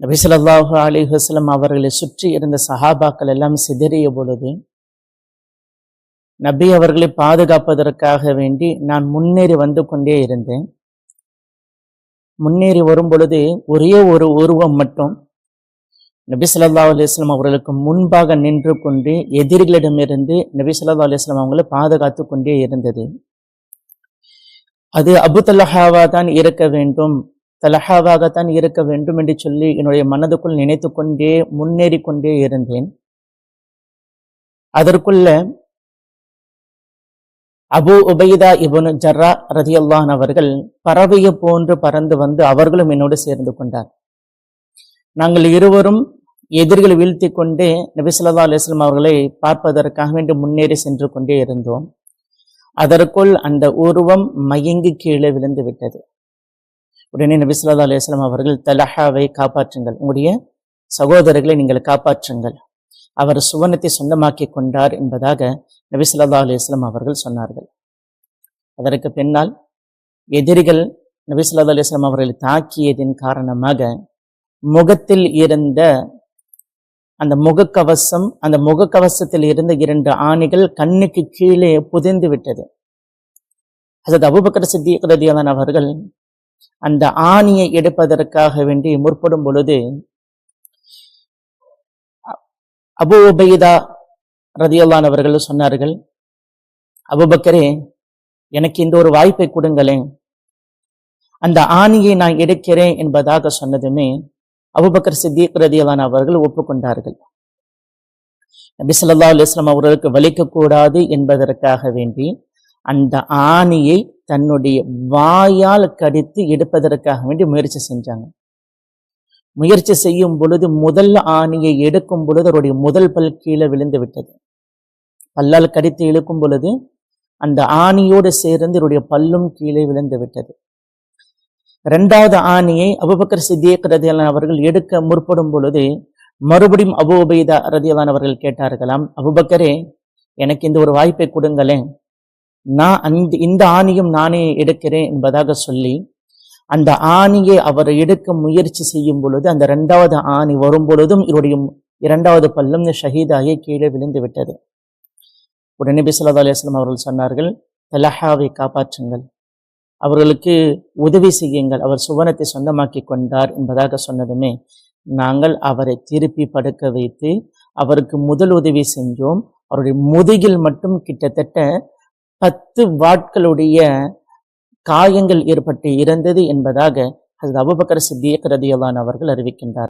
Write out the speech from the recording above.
நபிசல்லாஹு அலி வஸ்லம் அவர்களை சுற்றி இருந்த சஹாபாக்கள் எல்லாம் சிதறிய பொழுது நபி அவர்களை பாதுகாப்பதற்காக வேண்டி நான் முன்னேறி வந்து கொண்டே இருந்தேன். முன்னேறி வரும் பொழுது ஒரே ஒரு உருவம் மட்டும் நபி சொல்லா அலுவலாம் அவர்களுக்கு முன்பாக நின்று கொண்டு எதிரிகளிடமிருந்து நபி சொல்லா அலுவலாம் அவங்களை பாதுகாத்து கொண்டே இருந்தது. அது அபு தான் இருக்க வேண்டும் தலஹாவாகத்தான் இருக்க வேண்டும் என்று சொல்லி என்னுடைய மனதுக்குள் நினைத்து கொண்டே முன்னேறி கொண்டே இருந்தேன். அதற்குள்ள அபு உபைதா இபனு ஜர்ரா ரதியல்லான் அவர்கள் பறவையை போன்று பறந்து வந்து அவர்களும் என்னோடு சேர்ந்து கொண்டார். நாங்கள் இருவரும் எதிர்கள் வீழ்த்தி கொண்டே நபிசல்லா அலிஸ்லாம் அவர்களை பார்ப்பதற்காக வேண்டி முன்னேறி சென்று கொண்டே இருந்தோம். அதற்குள் அந்த உருவம் மயங்கி கீழே விழுந்து விட்டது. உடனே நபிசுல்லா அலுவலாம் அவர்கள் தலஹாவை காப்பாற்றுங்கள். உங்களுடைய சகோதரர்களை நீங்கள் காப்பாற்றுங்கள். அவர் சுவனத்தை சொந்தமாக்கி கொண்டார் என்பதாக நபிசுல்லா அலுவலாம் அவர்கள் சொன்னார்கள். அதற்கு பின்னால் எதிரிகள் நபிசுல்லா அலுவலாம் அவர்களை தாக்கியதின் காரணமாக முகத்தில் இருந்த அந்த முகக்கவசம் அந்த முகக்கவசத்தில் இருந்த இரண்டு ஆணிகள் கண்ணுக்கு கீழே புதைந்து விட்டது. அதாவது அபுபக்கர் சித்திகரதியாளன் அவர்கள் அந்த ஆணியை எடுப்பதற்காக வேண்டி முற்படும் பொழுது அபு உபைதா ரதியல்லான் அவர்கள் சொன்னார்கள் அபுபக்கரே எனக்கு இந்த ஒரு வாய்ப்பை கொடுங்களேன். அந்த ஆணியை நான் எடுக்கிறேன் என்பதாக சொன்னதுமே அபுபக்கர் சித்திக் ரதியலான அவர்கள் ஒப்புக்கொண்டார்கள். நபி சொல்லா அலுவலாம் அவர்களுக்கு வலிக்கக்கூடாது என்பதற்காக வேண்டி அந்த ஆணியை தன்னுடைய வாயால் கடித்து எடுப்பதற்காக வேண்டி முயற்சி செஞ்சாங்க. முயற்சி செய்யும் பொழுது முதல் ஆணியை எடுக்கும் பொழுது அவருடைய முதல் பல் கீழே விழுந்து விட்டது. பல்லால் கடித்து இழுக்கும் பொழுது அந்த ஆணியோடு சேர்ந்து இவருடைய பல்லும் கீழே விழுந்து விட்டது. இரண்டாவது ஆணியை அபுபக்கர் சித்தியக் ரதியலான் அவர்கள் எடுக்க முற்படும் பொழுது மறுபடியும் அபு உபைதா ரதியலான் அவர்கள் கேட்டார்களாம் அபுபக்கரே எனக்கு இந்த ஒரு வாய்ப்பை கொடுங்களேன். நான் அந்த இந்த ஆணியும் நானே எடுக்கிறேன் என்பதாக சொல்லி அந்த ஆணியை அவர் எடுக்க முயற்சி செய்யும் பொழுது அந்த இரண்டாவது ஆணி வரும் பொழுதும் இவருடைய இரண்டாவது பல்லும் ஷஹீதாகி கீழே விழுந்து விட்டது. உடனே பிசலா அலிஸ்லாம் அவர்கள் சொன்னார்கள் தலஹாவை காப்பாற்றுங்கள். அவர்களுக்கு உதவி செய்யுங்கள். அவர் சுவனத்தை சொந்தமாக்கி கொண்டார் என்பதாக சொன்னதுமே நாங்கள் அவரை திருப்பி படுக்க வைத்து அவருக்கு முதல் உதவி செஞ்சோம். அவருடைய முதுகில் மட்டும் கிட்டத்தட்ட பத்து வாட்களுடைய காயங்கள் ஏற்பட்டு இறந்தது என்பதாக அது அபுபக்கர் சித்தியக் ரதியலான் அவர்கள் அறிவிக்கின்றார்.